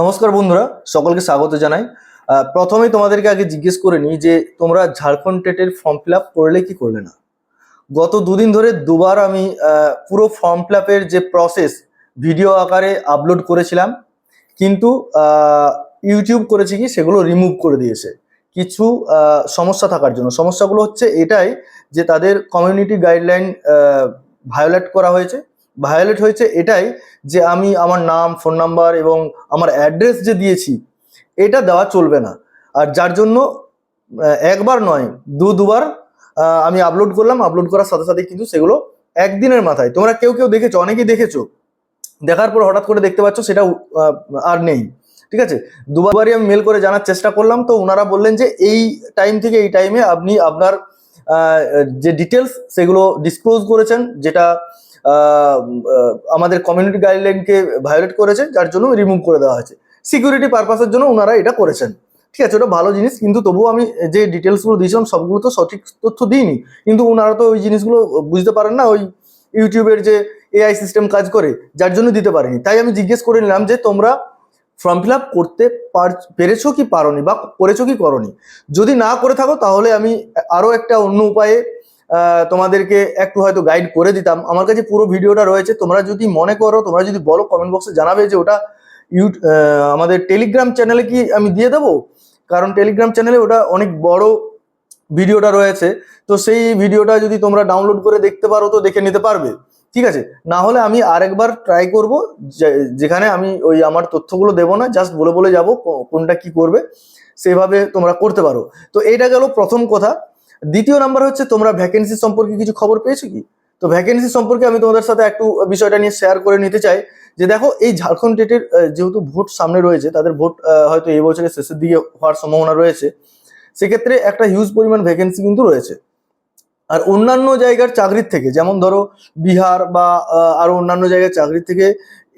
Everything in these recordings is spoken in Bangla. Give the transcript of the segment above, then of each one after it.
নমস্কার বন্ধুরা সকলকে স্বাগত জানাই। আহ, প্রথমেই তোমাদেরকে আগে জিজ্ঞেস করে নিই যে তোমরা ঝাড়খণ্ড টেটের ফর্ম ফিল করলে কি করলে না? গত দুদিন ধরে দুবার আমি পুরো ফর্ম ফিল যে প্রসেস ভিডিও আকারে আপলোড করেছিলাম। কিন্তু ইউটিউব করেছে কি সেগুলো রিমুভ করে দিয়েছে। কিছু সমস্যা থাকার জন্য। সমস্যাগুলো হচ্ছে এটাই যে তাদের কমিউনিটি গাইডলাইন ভায়োলেট করা হয়েছে। ভায়োলেট হয়েছে এটাই যে আমি আমার নাম ফোন নাম্বার এবং আমার অ্যাড্রেস যে দিয়েছি, এটা দেওয়া চলবে না। আর যার জন্য একবার নয়, দু দুবার আমি আপলোড করলাম আপলোড করার সাথে সাথে কিন্তু সেগুলো একদিনের মাথায়। তোমরা কেউ কেউ দেখেছ, অনেকেই দেখেছ। দেখার পর হঠাৎ করে দেখতে পাচ্ছ সেটা আর নেই। ঠিক আছে? দুবারই আমি মেল করে জানার চেষ্টা করলাম, তো ওনারা বললেন যে এই টাইম থেকে এই টাইমে আপনি আপনার যে ডিটেলস সেগুলো ডিসক্লোজ করেছেন, যেটা আমাদের কমিউনিটি গাইডলাইনকে ভায়োলেট করেছে, যার জন্য রিমুভ করে দেওয়া হয়েছে। সিকিউরিটি পারপাসের জন্য ওনারা এটা করেছেন। ঠিক আছে, ওটা ভালো জিনিস, কিন্তু তবুও আমি যে ডিটেলসগুলো দিয়েছিলাম, সবগুলো তো সঠিক তথ্য দিইনি। কিন্তু ওনারা তো ওই জিনিসগুলো বুঝতে পারেন না, ওই ইউটিউবের যে এআই সিস্টেম কাজ করে, যার জন্য দিতে পারেনি। তাই আমি জিজ্ঞেস করে নিলাম যে, তোমরা ফর্ম ফিল আপ করতে পার- পেরেছ কি পারোনি বা করেছ কি করনি? যদি না করে থাকো, তাহলে আমি আরও একটা অন্য উপায়ে তোমাদেরকে একটু হয়তো গাইড করে দিতাম। আমার কাছে পুরো ভিডিওটা রয়েছে। তোমরা যদি মনে করো, তোমরা যদি বলো কমেন্ট বক্সে জানাবে যে ওটা ইউ আমাদের টেলিগ্রাম চ্যানেলে কি আমি দিয়ে দেবো? কারণ টেলিগ্রাম চ্যানেলে ওটা অনেক বড় ভিডিওটা রয়েছে। তো সেই ভিডিওটা যদি তোমরা ডাউনলোড করে দেখতে পারো, তো দেখে নিতে পারবে। ঠিক আছে? না হলে আমি আরেকবার ট্রাই করব। যেখানে আমি ওই আমার তথ্যগুলো দেবো না জাস্ট বলে বলে যাব কোনটা কি করবে। সেভাবে তোমরা করতে পারো। তো এইটা গেল প্রথম কথা। দ্বিতীয় নাম্বার হচ্ছে তোমরা ভ্যাকেন্সি সম্পর্কে কিছু খবর পেয়েছ কি? তো ভ্যাকেন্সি সম্পর্কে আমি তোমাদের সাথে একটু বিষয়টা নিয়ে শেয়ার করে নিতে চাই। যে দেখো এই ঝাড়খণ্ড টেটের যেহেতু ভোট সামনে রয়েছে তাদের ভোট হয়তো এই বছরের শেষের দিকে হওয়ার সম্ভাবনা রয়েছে সেক্ষেত্রে একটা হিউজ পরিমাণ ভ্যাকেন্সি কিন্তু রয়েছে। আর অন্যান্য জায়গার চাকরির থেকে যেমন ধরো বিহার বা আহ, আরও অন্যান্য জায়গার চাকরির থেকে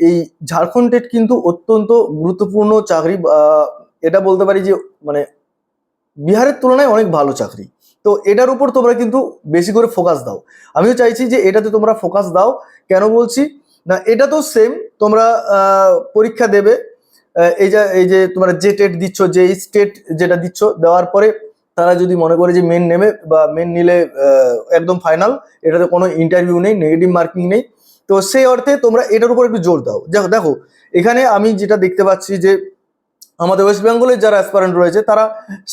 এই ঝাড়খণ্ড টেট কিন্তু অত্যন্ত গুরুত্বপূর্ণ চাকরি এটা বলতে পারি যে মানে বিহারের তুলনায় অনেক ভালো চাকরি। তো এটার উপর তোমরা কিন্তু বেশি করে ফোকাস দাও। আমিও চাইছি যে এটাতে তোমরা ফোকাস দাও। কেন বলছি? না, এটা তো সেম তোমরা পরীক্ষা দেবে। এই যে এই যে তোমরা যে টেট দিচ্ছ যে স্টেট যেটা দিচ্ছ, দেওয়ার পরে তারা যদি মনে করে যে মেন নেবে বা মেন নিলে একদম ফাইনাল এটাতে কোনো ইন্টারভিউ নেই নেগেটিভ মার্কিং নেই। তো সেই অর্থে তোমরা এটার উপর একটু জোর দাও। দেখো দেখো, এখানে আমি যেটা দেখতে পাচ্ছি যে আমাদের ওয়েস্ট বেঙ্গলের যারা অ্যাসপারেন্ট রয়েছে, তারা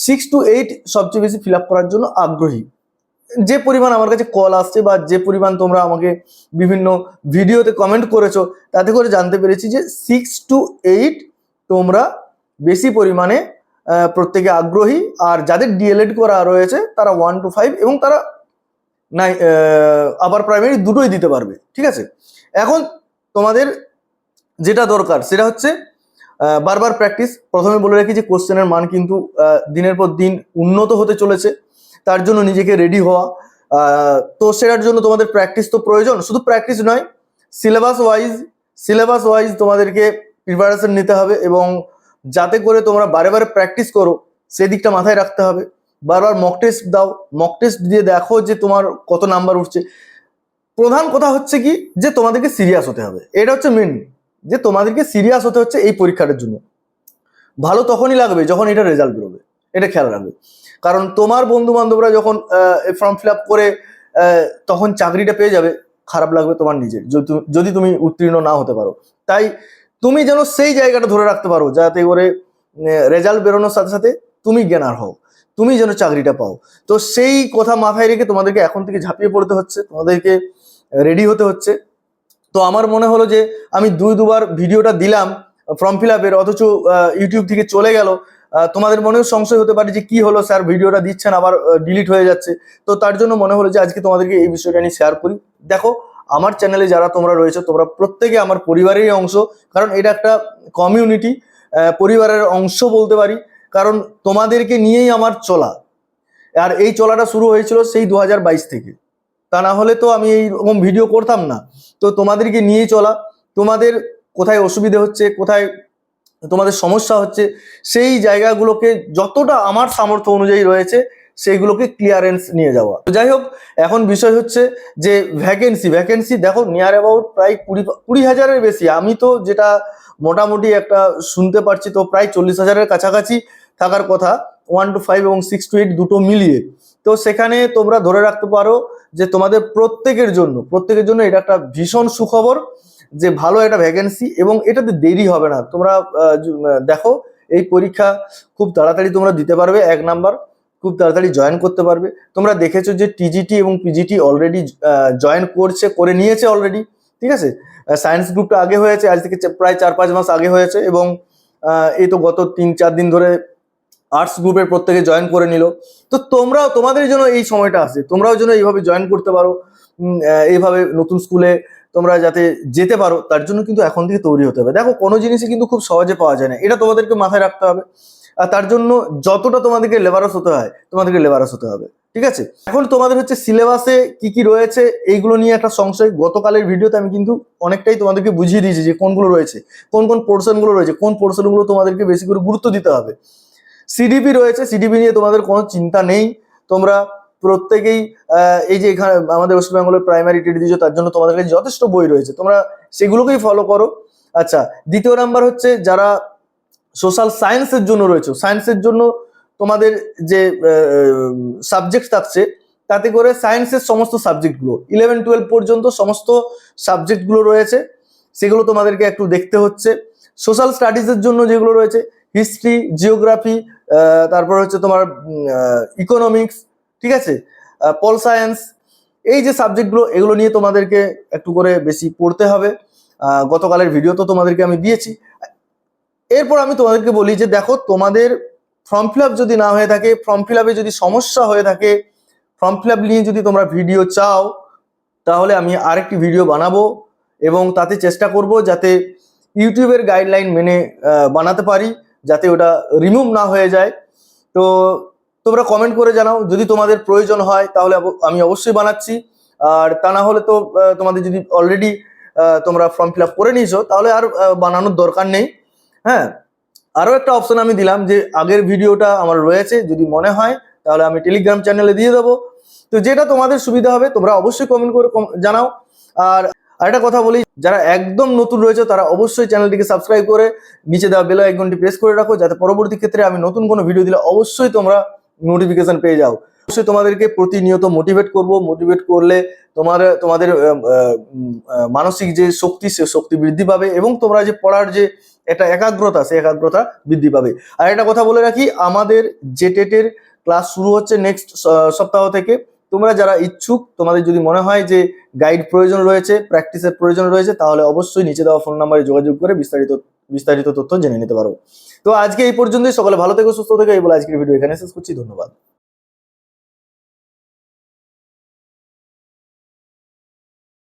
সিক্স টু এইট সবচেয়ে বেশি ফিল করার জন্য আগ্রহী। যে পরিমাণ আমার কাছে কল আসছে বা যে পরিমাণ তোমরা আমাকে বিভিন্ন ভিডিওতে কমেন্ট করেছ, তাতে করে জানতে পেরেছি যে সিক্স টু এইট তোমরা বেশি পরিমাণে প্রত্যেকে আগ্রহী। আর যাদের ডিএলএড করা রয়েছে, তারা ওয়ান টু ফাইভ এবং তারা নাই আবার প্রাইমারি দুটোই দিতে পারবে। ঠিক আছে? এখন তোমাদের যেটা দরকার, সেটা হচ্ছে বারবার প্র্যাকটিস প্রথমে বলে রাখি যে কোশ্চেনের মান কিন্তু দিনের পর দিন উন্নত হতে চলেছে। তার জন্য নিজেকে রেডি হওয়া। তো সেটার জন্য তোমাদের প্র্যাকটিস তো প্রয়োজন। শুধু প্র্যাকটিস নয় সিলেবাস ওয়াইজ সিলেবাস ওয়াইজ তোমাদেরকে প্রিপারেশন নিতে হবে এবং যাতে করে তোমরা বারে বারে প্র্যাকটিস করো, সেদিকটা মাথায় রাখতে হবে। বারবার মক টেস্ট দাও। মক টেস্ট দিয়ে দেখো যে তোমার কত নাম্বার উঠছে। প্রধান কথা হচ্ছে কি? যে তোমাদেরকে সিরিয়াস হতে হবে। এটা হচ্ছে মেন যে তোমাদেরকে সিরিয়াস হতে হচ্ছে এই পরীক্ষাটার জন্য। ভালো তখনই লাগবে যখন এটা রেজাল্ট বেরোবে। এটা খেয়াল রাখবে। কারণ তোমার বন্ধু বান্ধবরা যখন ফর্ম ফিল আপ করে তখন চাকরিটা পেয়ে যাবে, খারাপ লাগবে তোমার নিজের। যদি তুমি- উত্তীর্ণ না হতে পারো। তাই তুমি যেন সেই জায়গাটা ধরে রাখতে পারো, যাতে করে রেজাল্ট বেরোনোর সাথে সাথে তুমি জ্ঞানার হও। তুমি যেন চাকরিটা পাও। তো সেই কথা মাথায় রেখে তোমাদেরকে এখন থেকে ঝাঁপিয়ে পড়তে হচ্ছে, তোমাদেরকে রেডি হতে হচ্ছে। তো আমার মনে হলো যে আমি দুই দুবার ভিডিওটা দিলাম ফর্ম ফিল আপের অথচ ইউটিউব থেকে চলে গেল। তোমাদের মনেও সংশয় হতে পারে যে কি হলো, স্যার ভিডিওটা দিচ্ছেন আবার ডিলিট হয়ে যাচ্ছে। তো তার জন্য মনে হলো যে আজকে তোমাদেরকে এই বিষয়টা নিয়ে শেয়ার করি। দেখো, আমার চ্যানেলে যারা তোমরা রয়েছে, তোমরা প্রত্যেকে আমার পরিবারেরই অংশ, কারণ এটা একটা কমিউনিটি পরিবারের অংশ বলতে পারি। কারণ তোমাদেরকে নিয়েই আমার চলা। আর এই চলাটা শুরু হয়েছিল সেই দু হাজার বাইশ থেকে। তা না হলে তো আমি এইরকম ভিডিও করতাম না। তো তোমাদেরকে নিয়েই চলা। তোমাদের কোথায় অসুবিধে হচ্ছে, কোথায় তোমাদের সমস্যা হচ্ছে, সেই জায়গাগুলোকে যতটা আমার সামর্থ্য অনুযায়ী রয়েছে, সেইগুলোকে ক্লিয়ারেন্স নিয়ে যাওয়া। তো যাই হোক, এখন বিষয় হচ্ছে যে ভ্যাকেন্সি ভ্যাকেন্সি দেখো নিয়ার অ্যাবাউট প্রায় কুড়ি কুড়ি হাজারের বেশি। আমি তো যেটা মোটামুটি একটা শুনতে পারছি, তো প্রায় চল্লিশ হাজারের কাছাকাছি থাকার কথা। ওয়ান টু ফাইভ এবং সিক্স টু এইট দুটো মিলিয়ে। তো সেখানে তোমরা ধরে রাখতে পারো যে তোমাদের প্রত্যেকের জন্য প্রত্যেকের জন্য এটা একটা ভীষণ সুখবর যে ভালো একটা ভ্যাকেন্সি এবং এটাতে দেরি হবে না। তোমরা দেখো, এই পরীক্ষা খুব তাড়াতাড়ি তোমরা দিতে পারবে, এক নাম্বার খুব তাড়াতাড়ি জয়েন করতে পারবে। তোমরা দেখেছ যে টিজিটি এবং পিজিটি অলরেডি জয়েন করছে, করে নিয়েছে অলরেডি ঠিক আছে? সায়েন্স গ্রুপটা আগে হয়েছে, আজ থেকে প্রায় চার পাঁচ মাস আগে হয়েছে এবং এই তো গত তিন চার দিন ধরে আর্টস গ্রুপের প্রত্যেকে জয়েন করে নিল। তো তোমরাও, তোমাদের জন্য এই সময়টা আসছে। তোমরাও যেন এইভাবে জয়েন করতে পারো। এইভাবে নতুন স্কুলে তোমরা যাতে যেতে পারো, তার জন্য কিন্তু এখন থেকে তৈরি হতে হবে। দেখো, কোনো জিনিসই কিন্তু খুব সহজে পাওয়া যায় না। এটা তোমাদেরকে মাথায় রাখতে হবে। আর তার জন্য যতটা তোমাদেরকে লেবারস হতে হয়, তোমাদেরকে লেবারস হতে হবে। ঠিক আছে? এখন তোমাদের হচ্ছে সিলেবাসে কি কি রয়েছে, এইগুলো নিয়ে একটা সংশয়। গতকালের ভিডিওতে আমি কিন্তু অনেকটাই তোমাদেরকে বুঝিয়ে দিয়েছি যে কোনগুলো রয়েছে, কোন কোন পোর্শনগুলো রয়েছে, কোন পোর্শনগুলো তোমাদেরকে বেশি করে গুরুত্ব দিতে হবে। সিডিপি রয়েছে সিডিপি নিয়ে তোমাদের কোনো চিন্তা নেই। তোমরা প্রত্যেকেই এই যে এখানে আমাদের ওয়েস্ট বেঙ্গলের প্রাইমারি টেট দিচ্ছ তার জন্য তোমাদের কাছে যথেষ্ট বই রয়েছে। তোমরা সেগুলোকেই ফলো করো। আচ্ছা দ্বিতীয় নাম্বার হচ্ছে যারা সোশ্যাল সায়েন্সের জন্য রয়েছে সায়েন্সের জন্য তোমাদের যে সাবজেক্ট থাকছে, তাতে করে সায়েন্সের সমস্ত সাবজেক্টগুলো ইলেভেন টুয়েলভ পর্যন্ত সমস্ত সাবজেক্টগুলো রয়েছে। সেগুলো তোমাদেরকে একটু দেখতে হচ্ছে। সোশ্যাল স্টাডিজের জন্য যেগুলো রয়েছে হিস্ট্রি জিওগ্রাফি তারপর হচ্ছে তোমার ইকোনমিক্স ঠিক আছে? পল সায়েন্স এই যে সাবজেক্টগুলো এগুলো নিয়ে তোমাদেরকে একটু করে বেশি পড়তে হবে। গতকালের ভিডিও তো তোমাদেরকে আমি দিয়েছি। এরপর আমি তোমাদেরকে বলি যে, দেখো, তোমাদের ফর্ম ফিল যদি না হয়ে থাকে ফর্ম ফিল যদি সমস্যা হয়ে থাকে ফর্ম ফিল নিয়ে যদি তোমরা ভিডিও চাও, তাহলে আমি আরেকটি ভিডিও বানাবো এবং তাতে চেষ্টা করব যাতে ইউটিউবের গাইডলাইন মেনে বানাতে পারি। যাতে ওটা রিমুভ না হয়ে যায়। তো তোমরা কমেন্ট করে জানাও, যদি তোমাদের প্রয়োজন হয়, তাহলে আমি অবশ্যই বানাচ্ছি। আর তা না হলে তো তোমাদের যদি অলরেডি তোমরা ফর্ম ফিল করে নিয়েছো, তাহলে আর বানানোর দরকার নেই। হ্যাঁ আরও একটা অপশন আমি দিলাম যে, আগের ভিডিওটা আমার রয়েছে, যদি মনে হয়, তাহলে আমি টেলিগ্রাম চ্যানেলে দিয়ে দেবো। তো যেটা তোমাদের সুবিধা হবে, তোমরা অবশ্যই কমেন্ট করে জানাও। আর আরেকটা কথা বলি, যারা একদম নতুন রয়েছে, তারা অবশ্যই চ্যানেলটিকে সাবস্ক্রাইব করে নিচে দেওয়া বেল আইকনটি প্রেস করে রাখো, যাতে পরবর্তী ক্ষেত্রে আমি নতুন কোনো ভিডিও দিলে অবশ্যই তোমরা নোটিফিকেশন পেয়ে যাও। অবশ্যই তোমাদেরকে প্রতিনিয়ত মোটিভেট করব। মোটিভেট করলে তোমার, তোমাদের মানসিক যে শক্তি, সে শক্তি বৃদ্ধি পাবে এবং তোমরা যে পড়ার যে একটা একাগ্রতা, সে একাগ্রতা বৃদ্ধি পাবে। আর একটা কথা বলে রাখি, আমাদের যে টেটের ক্লাস শুরু হচ্ছে নেক্সট সপ্তাহ থেকে। তোমরা যারা ইচ্ছুক, তোমাদের যদি মনে হয় যে গাইড প্রয়োজন রয়েছে প্র্যাকটিসের প্রয়োজন রয়েছে, তাহলে অবশ্যই নিচে দেওয়া ফোন নাম্বারে যোগাযোগ করে বিস্তারিত বিস্তারিত তথ্য জেনে নিতে পারো। তো আজকে এই পর্যন্তই, সকালে ভালো থেকো, সুস্থ থেকো, এই বলে আজকের ভিডিও এখানে শেষ করছি, ধন্যবাদ।